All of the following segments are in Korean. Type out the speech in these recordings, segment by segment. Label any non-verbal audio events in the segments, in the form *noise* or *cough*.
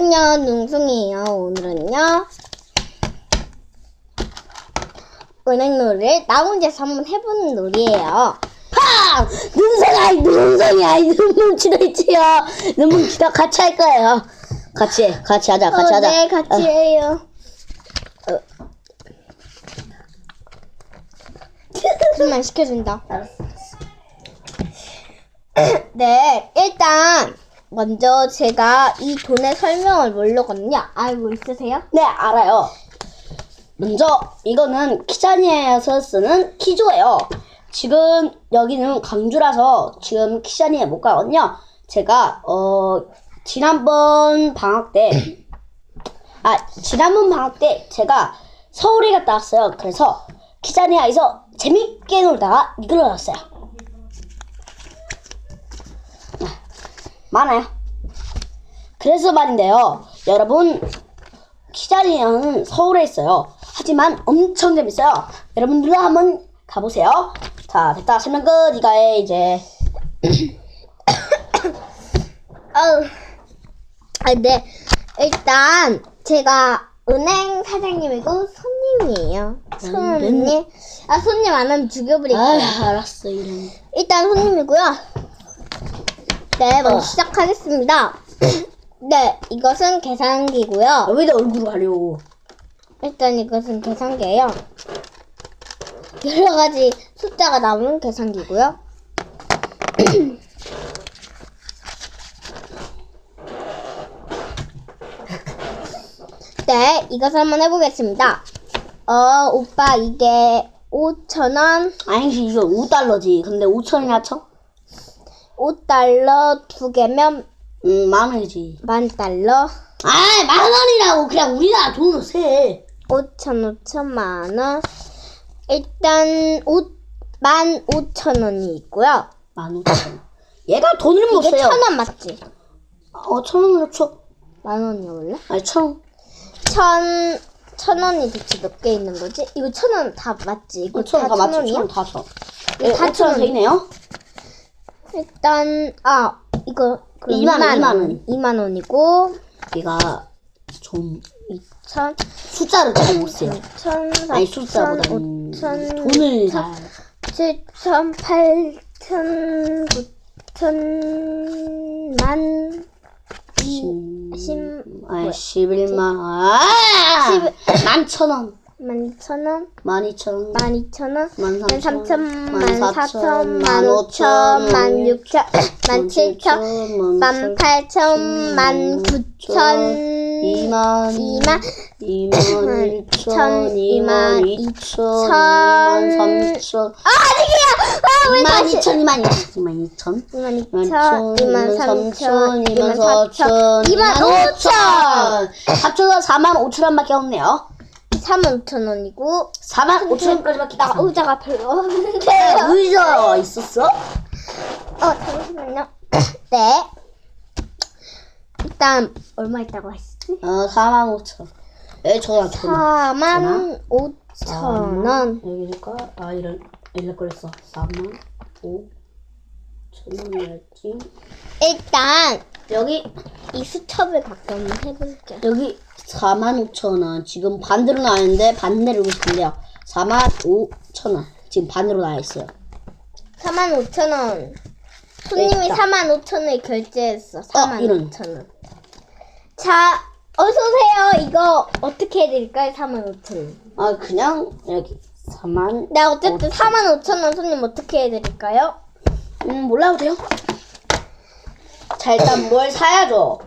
안녕, 능송이에요. 오늘은요. 은행 놀이를 나 혼자서 한번 해보는 놀이에요. 팡! 눈송아, 눈송이야, 눈물 치료했지요. 눈물 치료 같이 할 거예요. 같이, 해, 같이 하자, 같이 어, 하자. 네, 같이 어, 해요. 어. 좀만 시켜준다. 네, 일단 먼저 제가 이 돈의 설명을 모르거든요. 알고 있으세요? 네, 알아요. 먼저, 이거는 키자니에서 쓰는 키조예요. 지금 여기는 광주라서 지금 키자니에 못 가거든요. 제가, 어, 지난번 방학 때, *clears throat* 아, 지난번 방학 때 제가 서울에 갔다 왔어요. 그래서 키자니아에서 재밌게 놀다가 이걸 얻었어요. 아, 많아요. 그래서 말인데요. 여러분, 키자니아는 서울에 있어요. 하지만 엄청 재밌어요. 여러분들도 한번 가보세요. 자, 됐다. 설명 끝. 이거에 이제 *coughs* 어우. 아, 네. 일단 제가 은행 사장님이고 손님이에요. 손님. 아, 손님 안 하면 죽여버릴게요. 아, 알았어 이런. 일단 손님이고요. 네, 먼저 어. 시작하겠습니다. *clears throat* 네, 이것은 계산기고요. 여기다 얼굴 가려고. 일단 이것은 계산기예요. 여러 가지 숫자가 나오는 계산기고요. *clears throat* 네, 이것을 한번 해보겠습니다. 어, 오빠 이게 5,000원, 아니지 이거 5달러지. 근데 5천이나 쳐? 5달러 두 개면 음, 만 원이지. 만 달러, 아, 만 원이라고 그냥 우리나라 돈으로 세. 5천, 5천, 만 원. 일단 5, 만 5천 원이 있고요. 만 오천. 얘가 돈을 못 이게 써요. 천 원 맞지? 어, 천 원으로 쳐. 만 원이야 원래? 아니 천 원. 천, 천 원이 대체 몇 개 있는 거지? 이거 천 원 다 맞지? 이거 천원 다 맞죠? 원이야? 천원 다 쳐. 이거 예, 다 5천 원천 되네요. 일단 아 이거 그럼 이만 원, 2만 이만 원. 원. 2만 원이고 얘가 좀 2천, 숫자를 잘못 세요. 3천, 아니 4천, 숫자보다는 5천, 돈을 잘. 7천, 8천, 9천, 만, 이, 십, 아니 뭐야? 11만 아! 만천 원. 만천 원, 만 이천 원. 만 이천 원, 만만 삼천 삼천, 만만 사천, 사천, 만만 오천, 오천, 만 육천, 만 칠천, 만 팔천, 만 구천, 이만 이만, 이만 일천 천, 이만 이천. 이만 삼천 아! 아, 왜 이만! 이천 이만 이천 이만 이천 이만 삼천, 이만 사천 이만 오천! 합쳐서 4만 5천 원밖에 없네요 3만 5천 원이고, 4만 5천 원까지밖에 나나 의자가 별로 없는데요. 의자 있었어? 어, 잠시만요. *coughs* 네. 일단, 얼마 있다고 했지? 어 4만 5천 에 전화 전화 4만 5천 원. 여기니까 아 이럴 이럴 거랬어 4만 5천 원이었지 일단, 여기 이 수첩을 갖고 한번 해볼게요. 여기 4만 5천 원 지금 반대로 나왔는데 반대로 보시면 4만 5천 원 지금 반대로 나와 있어요 4만 5천 원. 손님이 있다. 4만 5천 원을 결제했어. 4만 이런. 5천 원. 자, 어서오세요. 이거 어떻게 해드릴까요? 4만 5천 원. 아 그냥 여기 4만 네, 어쨌든 4만 5천 원 손님 어떻게 해드릴까요? 음 몰라도 돼요 자 일단 뭘 사야죠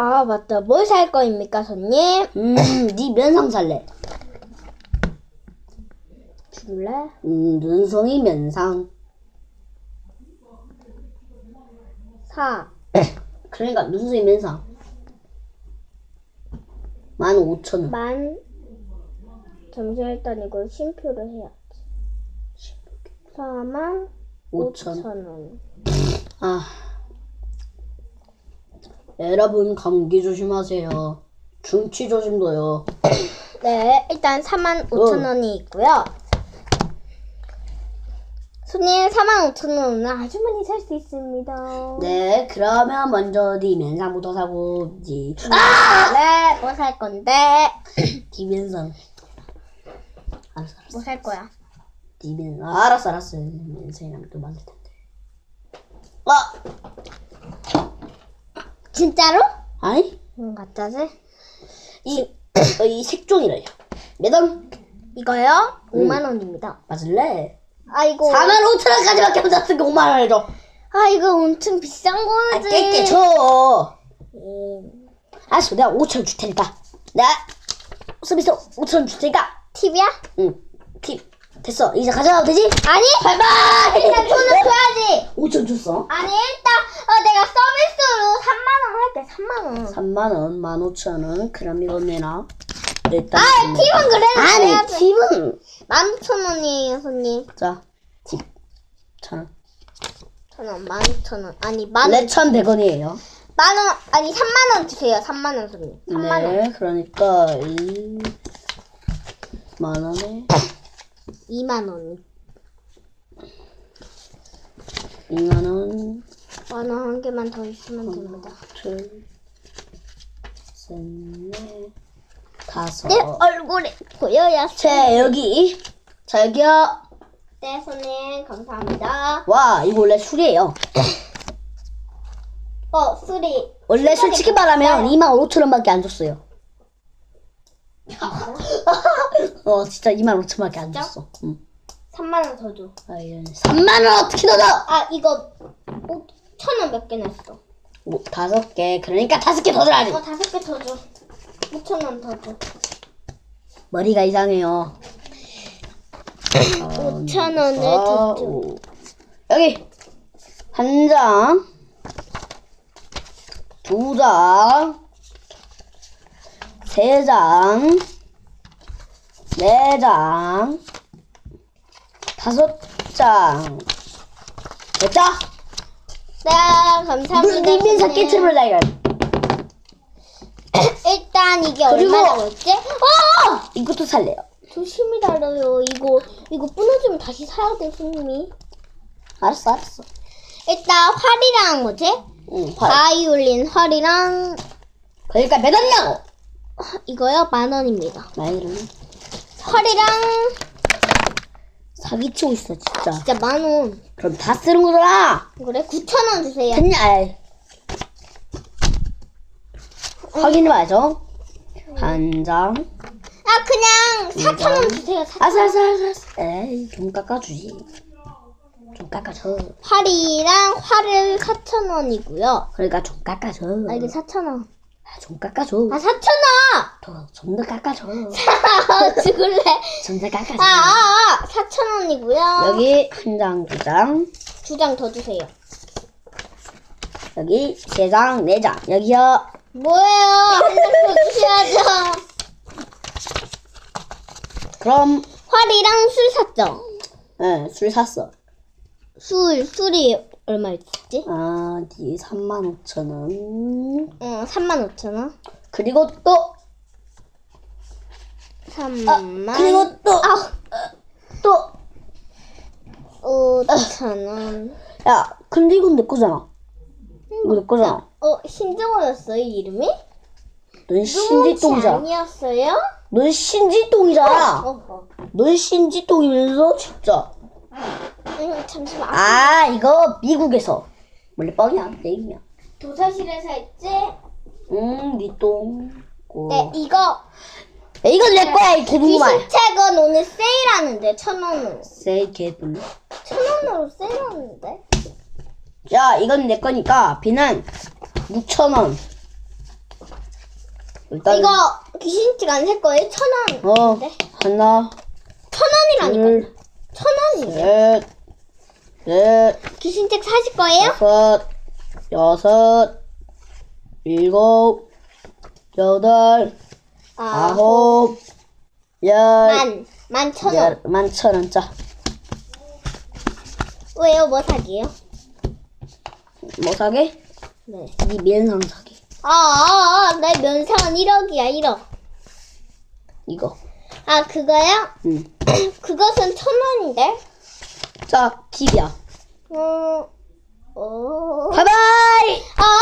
아, 맞다. 뭘 살 거입니까, 손님? 음 네 면상 살래 줄래? 음 눈송이 면상 4. *coughs* 그러니까 눈송이 면상 15,000원 만. 잠시만, 일단 이걸 쉼표를 해야지. 4만 5천 5천 원. 아 여러분 감기 조심하세요 중치 조심도요 *coughs* 네, 일단 4만 5천 어. 원이 있고요. 손님 4만 5천 원은 아주 많이 살 수 있습니다. 네, 그러면 먼저 네 면상부터 사고지. 네, 뭐 살 건데? *coughs* 네 면상. 알았어, 알았어. 뭐 살 거야? 네 면, 아, 알았어, 알았어. 면상이랑 또 맞을 텐데. 어, 진짜로? 아니, 응, 가짜지? 이, 어, *coughs* 이 색종이래요. 몇 원? 이거요? 5만 원입니다. 맞을래? 아 이거 4만 5천 원까지밖에 못 샀으니까 5만 원을 줘. 아 이거 엄청 비싼 아, 거지. 깨깨 줘. 음, 알았어, 내가 5천 원줄 테니까. 내가 서비스 5천 원줄 테니까. 팁이야? 응, 팁. 됐어. 이제 가져가도 되지? 아니. 바이바이. 일단 돈을 줘야지. 5천 줬어. 아니 일단 어, 내가 서비스로 3만 원 할게. 3만 원. 3만 원, 15,000원. 그럼 이거 내놔. 일단. 아 팁은 그래도 아니. 팁은. 15,000원이에요 손님. 자, 팁. 천 원. 천원 15,000원. 아니 만 네, 1,100원이에요. 만원 아니 3만 원 주세요. 3만 원 손님. 3만 원. 네, 그러니까 이 만 원에 2만 원이. 2만 원, 만원 한 개만 더 있으면 됩니다. 둘, 셋, 넷, 다섯. 내 얼굴에 보여야 자, 여기. 자, 여기요. 네 손님 감사합니다. 와, 이거 원래 술이에요. *coughs* 어 쓰리. 원래 솔직히 말하면 2만 5천 원밖에 안 줬어요. 어, 진짜 2만 5천 원밖에 안 진짜? 줬어. 응. 3만 원 더 줘. 아, 이런 3만 원 어떻게 넣어? 아 이거 천원 몇 개 냈어. 뭐, 다섯 개. 그러니까 다섯 개더 줘야지. 이거 다섯 개 더 줘. 5천 원 더 줘. 머리가 이상해요. *laughs* 5천 원을 더 줘. 오. 여기 한 장, 두 장, 세 장, 네 장, 다섯 장. 됐죠? 네 감사합니다. 손님. 깨트를 나이가. 일단 이게 그리고- 얼마라고 했지? 어! 이것도 살래요. 조심히 달려요. 이거 이거 부러지면 다시 사야 돼 손님이. 알았어, 알았어. 일단 활이랑 뭐지? 응, 활. 바이올린 활이랑 그러니까 몇 원이냐고. 이거요 만 원입니다. 들으 면 활이랑 사기치고 있어, 진짜. 진짜 만 원. 그럼 다 쓰는 거잖아. 그래 9천 원 주세요. 됐냐? 아이. 확인해봐야죠. 한 장. 아 그냥 4천 원 주세요. 4천 아싸, 아싸, 아싸, 아싸. 에이, 좀 깎아주지. 좀 깎아줘. 활이랑 활을 4천 원이고요. 그러니까 좀 깎아줘. 아 이게 4천 원. 아, 좀 깎아줘. 아 4천 더, 좀 더 깎아줘. 원. *laughs* 죽을래. 좀 더 깎아줘. 아, 아, 아 4천 원이고요. 여기 한 장, 두 장. 두 장 더 주세요. 여기 세 장, 네 장. 여기요. 뭐예요? 한장 더 주셔야죠. 그럼, 활이랑 술 샀죠? 예, 술 샀어. 술, 술이 얼마 있지? 아, 네 3만 5천 원. 어, 3만 5천 원. 그리고 또, 3만. 그리고 또, 아, 또, 5천 원. 야, 근데 이건 내 거잖아. 이거 내 거잖아. 어, 신정호였어요, 이름이? 넌 신지똥이잖아. 아니었어요? 넌 신지똥이잖아. 어허. 넌 신지똥이면서 진짜. 음, 잠시만. 아, 아, 이거 미국에서. 원래 뻥이야. 내 얘기야. 도서실에서 했지? 음, 니 똥. 고. 네, 이거 야, 이건 내 거야, 이 개구만. 귀신책은 오늘 세일하는데, 천 원으로. 세이 개불. 천 원으로 세일하는데? 야, 이건 내 거니까 비는 6천 원. 일단 이거 귀신책 안 살 거예요? 천 원. 어 네. 하나, 천 원이라니까. 둘, 천 원인데. 셋, 넷, 귀신책 사실 거예요? 다섯, 여섯, 일곱, 여덟, 아, 아홉, 열, 만, 만천 원. 열, 만천 원. 자, 왜요? 뭐 사기요? 뭐 사게? 네. 네 면상 사게. 아, 아, 아, 내 면상은 1억이야, 1억. 이거. 아, 그거요? 응. *clears throat* 그것은 천 원인데? 자, TV야. 어, 어. 바이바이!